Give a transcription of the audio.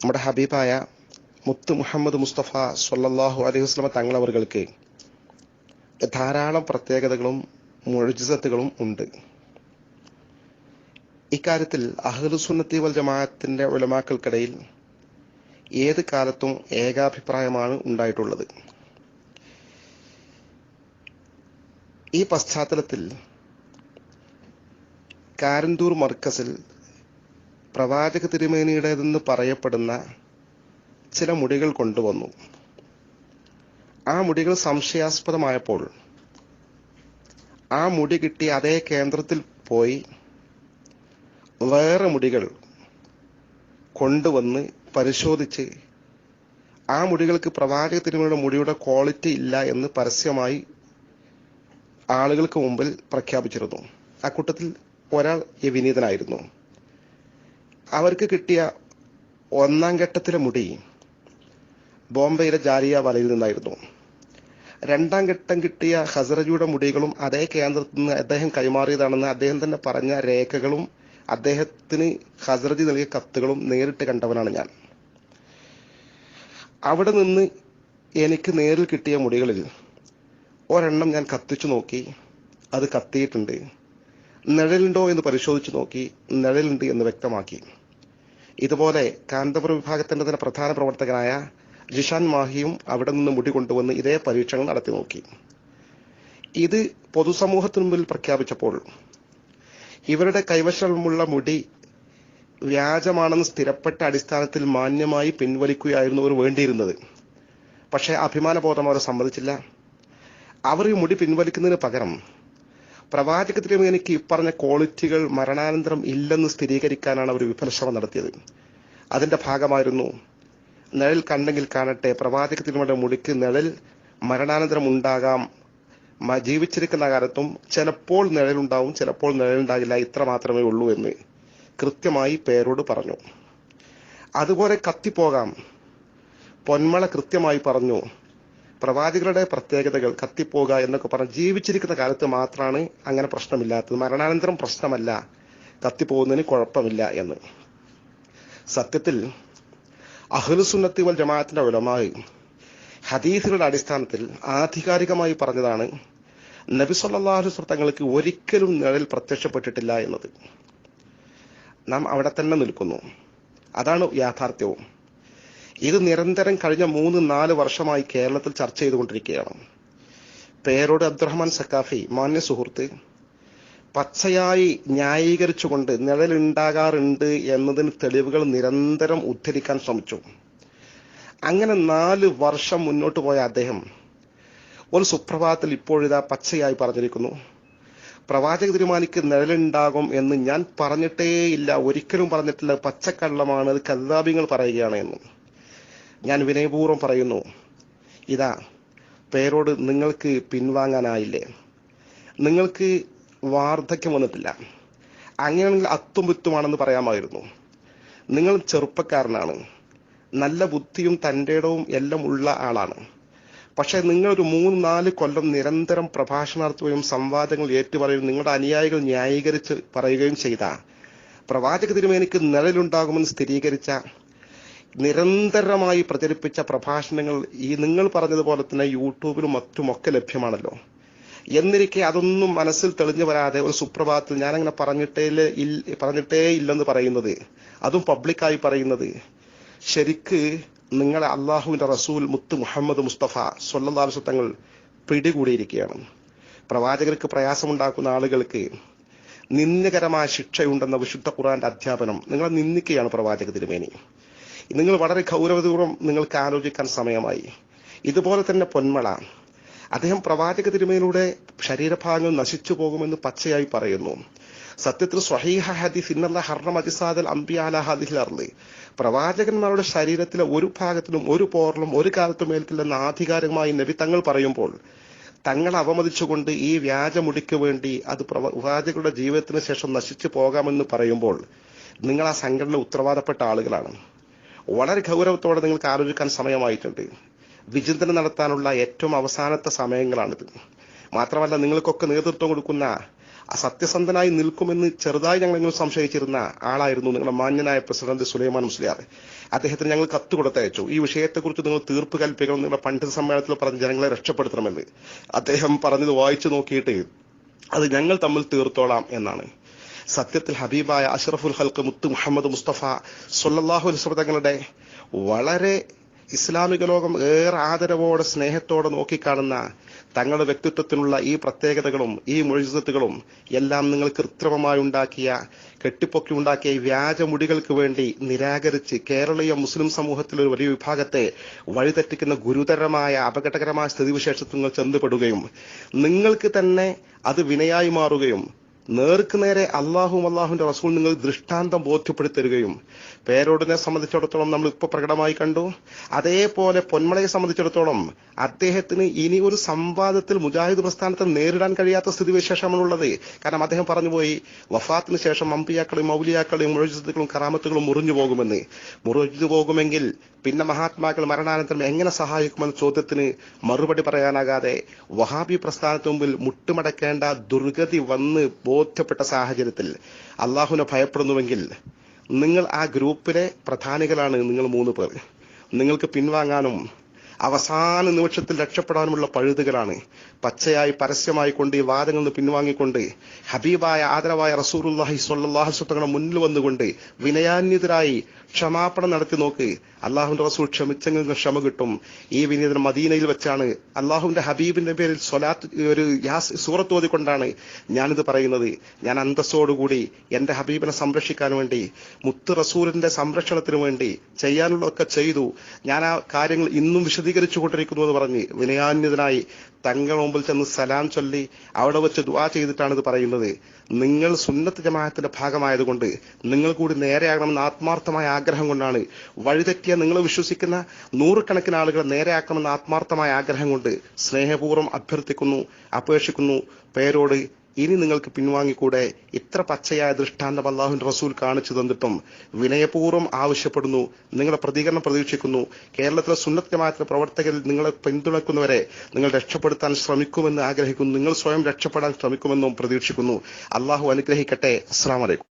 നമ്മുടെ ഹബീബായ മുത്ത് മുഹമ്മദ് മുസ്തഫ സല്ലല്ലാഹു അലൈഹി വസല്ലമ തങ്ങളവർക്ക് ധാരാളം പ്രത്യേകതകളും മുഴുജിസത്തുകളും ഉണ്ട്. ഇക്കാര്യത്തിൽ അഹ്ലുസുന്നത്തി വൽ ജമാഅത്തിന്റെ ഉലമാക്കൾക്കിടയിൽ ഏത് കാലത്തും ഏകാഭിപ്രായമാണ് ഉണ്ടായിട്ടുള്ളത്. ഈ പശ്ചാത്തലത്തിൽ കാരന്തൂർ മർക്കസിൽ പ്രവാചക തിരുമേനിയുടേതെന്ന് പറയപ്പെടുന്ന ചില മുടികൾ കൊണ്ടുവന്നു. ആ മുടികൾ സംശയാസ്പദമായപ്പോൾ ആ മുടി കിട്ടി അതേ കേന്ദ്രത്തിൽ പോയി വേറെ മുടികൾ കൊണ്ടുവന്ന് പരിശോധിച്ച് ആ മുടികൾക്ക് പ്രവാചക തിരുമേനിയുടെ മുടിയുടെ ക്വാളിറ്റി ഇല്ല എന്ന് പരസ്യമായി ആളുകൾക്ക് മുമ്പിൽ പ്രഖ്യാപിച്ചിരുന്നു. ആ കൂട്ടത്തിൽ ഒരാൾ വിനീതനായിരുന്നു. അവർക്ക് കിട്ടിയ ഒന്നാം ഘട്ടത്തിലെ മുടി ബോംബെയിലെ ജാലിയ വലയിൽ നിന്നായിരുന്നു. രണ്ടാം ഘട്ടം കിട്ടിയ ഹസറജിയുടെ മുടികളും അതേ കേന്ദ്രത്തിൽ നിന്ന് അദ്ദേഹം കൈമാറിയതാണെന്ന് അദ്ദേഹം തന്നെ പറഞ്ഞ രേഖകളും അദ്ദേഹത്തിന് ഹസറജി നൽകിയ കത്തുകളും നേരിട്ട് കണ്ടവനാണ് ഞാൻ. അവിടെ നിന്ന് എനിക്ക് നേരിൽ കിട്ടിയ മുടികളിൽ ഒരെണ്ണം ഞാൻ കത്തിച്ചു നോക്കി. അത് കത്തിയിട്ടുണ്ട്. നിഴലുണ്ടോ എന്ന് പരിശോധിച്ചു നോക്കി നിഴലുണ്ട് എന്ന് വ്യക്തമാക്കി. ഇതുപോലെ കാന്തപുരം വിഭാഗത്തിന്റെ തന്നെ പ്രധാന പ്രവർത്തകനായ ജിഷാൻ മാഹിയും അവിടെ നിന്ന് മുടി കൊണ്ടുവന്ന് ഇതേ പരീക്ഷണം നടത്തി നോക്കി. ഇത് പൊതുസമൂഹത്തിന് മുമ്പിൽ പ്രഖ്യാപിച്ചപ്പോൾ ഇവരുടെ കൈവശമുള്ള മുടി വ്യാജമാണെന്ന് സ്ഥിരപ്പെട്ട അടിസ്ഥാനത്തിൽ മാന്യമായി പിൻവലിക്കുകയായിരുന്നു അവർ വേണ്ടിയിരുന്നത്. പക്ഷേ അഭിമാനബോധം അവർ സമ്മതിച്ചില്ല. അവർ ഈ മുടി പിൻവലിക്കുന്നതിന് പകരം പ്രവാചക തിരുമേനിക്ക് ഇപ്പറഞ്ഞ ക്വാളിറ്റികൾ മരണാനന്തരം ഇല്ലെന്ന് സ്ഥിരീകരിക്കാനാണ് അവർ വിഫലശ്രമം നടത്തിയത്. അതിന്റെ ഭാഗമായിരുന്നു നിഴൽ കണ്ടെങ്കിൽ കാണട്ടെ പ്രവാചക തിരുമയുടെ മുടിക്ക് നിഴൽ മരണാനന്തരം ഉണ്ടാകാം. ജീവിച്ചിരിക്കുന്ന കാലത്തും ചിലപ്പോൾ നിഴലുണ്ടാവും ചിലപ്പോൾ നിഴലുണ്ടാകില്ല ഇത്ര മാത്രമേ ഉള്ളൂ എന്ന് കൃത്യമായി പേരോട് പറഞ്ഞു. അതുപോലെ കത്തിപ്പോകാം. പൊന്മള കൃത്യമായി പറഞ്ഞു പ്രവാചകരുടെ പ്രത്യേകതകൾ കത്തിപ്പോകുക എന്നൊക്കെ പറഞ്ഞ് ജീവിച്ചിരിക്കുന്ന കാലത്ത് മാത്രമാണ് അങ്ങനെ പ്രശ്നമില്ലാത്തത്. മരണാനന്തരം പ്രശ്നമല്ല. കത്തിപ്പോകുന്നതിന് കുഴപ്പമില്ല എന്ന്. സത്യത്തിൽ അഹ്ലുസുന്നത്തി വൽ ജമാഅത്തിന്റെ ഉലമായി ഹദീസുകളുടെ അടിസ്ഥാനത്തിൽ ആധികാരികമായി പറഞ്ഞതാണ് നബി വസല്ലം തങ്ങൾക്ക് ഒരിക്കലും നിഴൽ പ്രത്യക്ഷപ്പെട്ടിട്ടില്ല എന്നത്. നാം അവിടെ തന്നെ നിൽക്കുന്നു. അതാണ് യാഥാർത്ഥ്യവും. ഇത് നിരന്തരം കഴിഞ്ഞ മൂന്ന് നാല് വർഷമായി കേരളത്തിൽ ചർച്ച ചെയ്തുകൊണ്ടിരിക്കുകയാണ്. പേരോട് അബ്ദുറഹ്മാൻ സക്കാഫി മാന്യ സുഹൃത്ത് പച്ചയായി ന്യായീകരിച്ചുകൊണ്ട് നിഴലുണ്ടാകാറുണ്ട് എന്നതിന് തെളിവുകൾ നിരന്തരം ഉദ്ധരിക്കാൻ ശ്രമിച്ചു. അങ്ങനെ നാല് വർഷം മുന്നോട്ട് പോയ അദ്ദേഹം ഒരു സുപ്രഭാതത്തിൽ ഇപ്പോഴിതാ പച്ചയായി പറഞ്ഞിരിക്കുന്നു. പ്രവാചക തിരുമാനിക്ക് നിഴലുണ്ടാകും എന്ന് ഞാൻ പറഞ്ഞിട്ടേയില്ല. ഒരിക്കലും പറഞ്ഞിട്ടില്ല. പച്ചക്കള്ളമാണ് അത് പറയുകയാണ് എന്ന്. ഞാൻ വിനയപൂർവം പറയുന്നു ഇതാ പേരോട് നിങ്ങൾക്ക് പിൻവാങ്ങാനായില്ലേ? നിങ്ങൾക്ക് വാർദ്ധക്യം വന്നിട്ടില്ല. അങ്ങനെയാണെങ്കിൽ അത്തും വിത്തുമാണെന്ന് പറയാമായിരുന്നു. നിങ്ങൾ ചെറുപ്പക്കാരനാണ്. നല്ല ബുദ്ധിയും തന്റെടവും എല്ലാം ഉള്ള ആളാണ്. പക്ഷേ നിങ്ങൾ ഒരു മൂന്ന് നാല് കൊല്ലം നിരന്തരം പ്രഭാഷണാർത്ഥവും സംവാദങ്ങൾ ഏറ്റുപറയുകയും നിങ്ങളുടെ അനുയായികൾ ന്യായീകരിച്ച് പറയുകയും ചെയ്ത. പ്രവാചക തിരുമേനിക്ക് നിഴലുണ്ടാകുമെന്ന് സ്ഥിരീകരിച്ച നിരന്തരമായി പ്രചരിപ്പിച്ച പ്രഭാഷണങ്ങൾ ഈ നിങ്ങൾ പറഞ്ഞതുപോലെ തന്നെ യൂട്യൂബിലും മറ്റുമൊക്കെ ലഭ്യമാണല്ലോ. എന്നിരിക്കെ അതൊന്നും മനസ്സിൽ തെളിഞ്ഞു വരാതെ ഒരു സുപ്രഭാതത്തിൽ ഞാനങ്ങനെ പറഞ്ഞിട്ടേ പറഞ്ഞിട്ടേ ഇല്ലെന്ന് പറയുന്നത്. അതും പബ്ലിക്കായി പറയുന്നത്. ശരിക്ക് നിങ്ങളെ അള്ളാഹുവിന്റെ റസൂൽ മുത്ത് മുഹമ്മദ് മുസ്തഫ സൊല്ലാസ് തങ്ങൾ പിടികൂടിയിരിക്കുകയാണ്. പ്രവാചകർക്ക് പ്രയാസമുണ്ടാക്കുന്ന ആളുകൾക്ക് നിന്ദകരമായ ശിക്ഷയുണ്ടെന്ന വിശുദ്ധ ഖുറാന്റെ അധ്യാപനം നിങ്ങളെ നിന്ദിക്കുകയാണ് പ്രവാചക തിരുമേനി നിങ്ങൾ വളരെ ഗൗരവപൂർവം നിങ്ങൾക്ക് ആലോചിക്കാൻ സമയമായി. ഇതുപോലെ തന്നെ പൊന്മള. അദ്ദേഹം പ്രവാചക തിരുമയിലൂടെ ശരീരഭാഗങ്ങൾ നശിച്ചു പോകുമെന്ന് പച്ചയായി പറയുന്നു. സത്യത്തിൽ സ്വഹീഹ ഹദീസ് ഇന്നല്ല ഹർണം അജിസാദൽ അംബിയാല ഹദിഹിൽ അർളി പ്രവാചകന്മാരുടെ ശരീരത്തിലെ ഒരു ഭാഗത്തിലും ഒരു പോറിലും ഒരു കാലത്തും ഏൽക്കില്ലെന്ന് ആധികാരികമായി നബി തങ്ങൾ പറയുമ്പോൾ തങ്ങൾ അവമതിച്ചുകൊണ്ട് ഈ വ്യാജമുടിക്ക് വേണ്ടി അത് പ്രവാചകരുടെ ജീവിതത്തിന് ശേഷം നശിച്ചു പോകാമെന്ന് പറയുമ്പോൾ നിങ്ങൾ ആ സംഘടന ഉത്തരവാദപ്പെട്ട ആളുകളാണ്. വളരെ ഗൗരവത്തോടെ നിങ്ങൾക്ക് ആലോചിക്കാൻ സമയമായിട്ടുണ്ട്. വിചിന്തനം നടത്താനുള്ള ഏറ്റവും അവസാനത്തെ സമയങ്ങളാണിത്. മാത്രമല്ല നിങ്ങൾക്കൊക്കെ നേതൃത്വം കൊടുക്കുന്ന ആ സത്യസന്ധനായി നിൽക്കുമെന്ന് ചെറുതായി ഞങ്ങൾ സംശയിച്ചിരുന്ന ആളായിരുന്നു നിങ്ങളുടെ മാന്യനായ പ്രസിഡന്റ് സുലൈമാൻ മുസ്ലിയാർ. അദ്ദേഹത്തിന് ഞങ്ങൾ കത്ത് കൊടുത്തയച്ചു. ഈ വിഷയത്തെക്കുറിച്ച് നിങ്ങൾ തീർപ്പ് കൽപ്പിക്കണം നിങ്ങളുടെ പണ്ഡിത സമ്മേളനത്തിൽ പറഞ്ഞ് ജനങ്ങളെ രക്ഷപ്പെടുത്തണമെന്ന്. അദ്ദേഹം പറഞ്ഞത് വായിച്ചു നോക്കിയിട്ട് അത് ഞങ്ങൾ തമ്മിൽ തീർത്തോളാം എന്നാണ്. സത്യത്തിൽ ഹബീബായ അഷറഫുൽ ഹൽക്ക് മുത്ത് മുഹമ്മദ് മുസ്തഫ സൊല്ലാഹു അലിസ്വ വളരെ ഇസ്ലാമിക ലോകം ഏറെ ആദരവോടെ സ്നേഹത്തോടെ നോക്കിക്കാണുന്ന തങ്ങളുടെ വ്യക്തിത്വത്തിനുള്ള ഈ പ്രത്യേകതകളും ഈ മൊഴിസത്തുകളും എല്ലാം നിങ്ങൾ കൃത്രിമമായി ഉണ്ടാക്കിയ കെട്ടിപ്പൊക്കി ഉണ്ടാക്കിയ വ്യാജമുടികൾക്ക് വേണ്ടി നിരാകരിച്ച് കേരളീയ മുസ്ലിം സമൂഹത്തിലെ ഒരു വലിയ വിഭാഗത്തെ വഴിതെറ്റിക്കുന്ന ഗുരുതരമായ അപകടകരമായ സ്ഥിതിവിശേഷത്തിൽ നിങ്ങൾ ചെന്നുപെടുകയും നിങ്ങൾക്ക് തന്നെ അത് വിനയായി മാറുകയും നേർക്ക് നേരെ അള്ളാഹും അള്ളാഹുവിന്റെ റസൂൽ നിങ്ങൾ ദൃഷ്ടാന്തം ബോധ്യപ്പെടുത്തരുകയും പേരോടിനെ സംബന്ധിച്ചിടത്തോളം നമ്മൾ ഇപ്പൊ പ്രകടമായി കണ്ടു. അതേപോലെ പൊന്മളയെ സംബന്ധിച്ചിടത്തോളം അദ്ദേഹത്തിന് ഇനി ഒരു സംവാദത്തിൽ മുജാഹിദ് പ്രസ്ഥാനത്തെ നേരിടാൻ കഴിയാത്ത സ്ഥിതിവിശേഷമാണുള്ളത് കാരണം അദ്ദേഹം പറഞ്ഞുപോയി വഫാത്തിന് ശേഷം അമ്പിയാക്കളെയും മൗലിയാക്കളെയും മുഴജിത്തുകളും കറാമത്തുകളും മുറിഞ്ഞു പോകുമെന്ന്. മുറിഞ്ഞു പോകുമെങ്കിൽ പിന്നെ മഹാത്മാക്കൾ മരണാനന്തരം എങ്ങനെ സഹായിക്കുമെന്ന ചോദ്യത്തിന് മറുപടി പറയാനാകാതെ വഹാബി പ്രസ്ഥാനത്തിന് മുമ്പിൽ മുട്ടുമടക്കേണ്ട ദുർഗതി വന്ന് ബോധ്യപ്പെട്ട സാഹചര്യത്തിൽ അള്ളാഹുവിനെ ഭയപ്പെടുന്നുവെങ്കിൽ നിങ്ങൾ ആ ഗ്രൂപ്പിലെ പ്രധാനികളാണ് നിങ്ങൾ മൂന്ന് പേർ. നിങ്ങൾക്ക് പിൻവാങ്ങാനും അവസാന നിമിഷത്തിൽ രക്ഷപ്പെടാനുമുള്ള പഴുതുകളാണ്. പച്ചയായി പരസ്യമായി കൊണ്ട് ഈ വാദങ്ങളിൽ നിന്ന് പിൻവാങ്ങിക്കൊണ്ട് ഹബീബായ ആദരവായ റസൂറുല്ലാഹി സ്വല്ലാഹു സ്വത്തങ്ങളുടെ മുന്നിൽ വന്നുകൊണ്ട് വിനയാന്യതരായി ക്ഷമാപണം നടത്തി നോക്ക്. അള്ളാഹുവിന്റെ റസൂൽ ക്ഷമിച്ചെങ്കിൽ നിന്ന് ക്ഷമ കിട്ടും. ഈ വിനീതൻ മദീനയിൽ വെച്ചാണ് അള്ളാഹുവിന്റെ ഹബീബിന്റെ പേരിൽ സ്വലാത്ത് ഒരു സൂറത്ത് ഓതിക്കൊണ്ടാണ് ഞാനിത് പറയുന്നത്. ഞാൻ അന്തസ്സോടുകൂടി എന്റെ ഹബീബിനെ സംരക്ഷിക്കാൻ വേണ്ടി മുത്ത് റസൂലിന്റെ സംരക്ഷണത്തിന് വേണ്ടി ചെയ്യാനുള്ളതൊക്കെ ചെയ്തു. ഞാൻ ആ കാര്യങ്ങൾ ഇന്നും വിശദീകരിച്ചു കൊണ്ടിരിക്കുന്നു എന്ന് പറഞ്ഞ് വിനയാന്യതനായി തങ്ങൾ മുമ്പിൽ ചെന്ന് സലാം ചൊല്ലി അവിടെ വെച്ച് ദുവാ ചെയ്തിട്ടാണ് ഇത് പറയുന്നത്. നിങ്ങൾ സുന്നത്ത് ജമാഅത്തിന്റെ ഭാഗമായതുകൊണ്ട് നിങ്ങൾ കൂടി നേരെയാകണമെന്ന് ആത്മാർത്ഥമായ ആഗ്രഹം കൊണ്ടാണ്. വഴിതെറ്റിയ നിങ്ങൾ വിശ്വസിക്കുന്ന നൂറുകണക്കിന് ആളുകളെ നേരെയാക്കണമെന്ന് ആത്മാർത്ഥമായ ആഗ്രഹം കൊണ്ട് സ്നേഹപൂർവം അഭ്യർത്ഥിക്കുന്നു അപേക്ഷിക്കുന്നു പേരോട് ഇനി നിങ്ങൾക്ക് പിൻവാങ്ങിക്കൂടെ? ഇത്ര പച്ചയായ ദൃഷ്ടാന്തം അള്ളാഹു റസൂൽ കാണിച്ചു തന്നിട്ടും വിനയപൂർവം ആവശ്യപ്പെടുന്നു. നിങ്ങളുടെ പ്രതികരണം പ്രതീക്ഷിക്കുന്നു. കേരളത്തിലെ ജമാഅത്തിന്റെ പ്രവർത്തകരിൽ നിങ്ങളെ പിന്തുണക്കുന്നവരെ നിങ്ങൾ രക്ഷപ്പെടുത്താൻ ശ്രമിക്കുമെന്ന് ആഗ്രഹിക്കുന്നു. നിങ്ങൾ സ്വയം രക്ഷപ്പെടാൻ ശ്രമിക്കുമെന്നും പ്രതീക്ഷിക്കുന്നു. അള്ളാഹു അനുഗ്രഹിക്കട്ടെ. അസ്സാം വലൈക്കും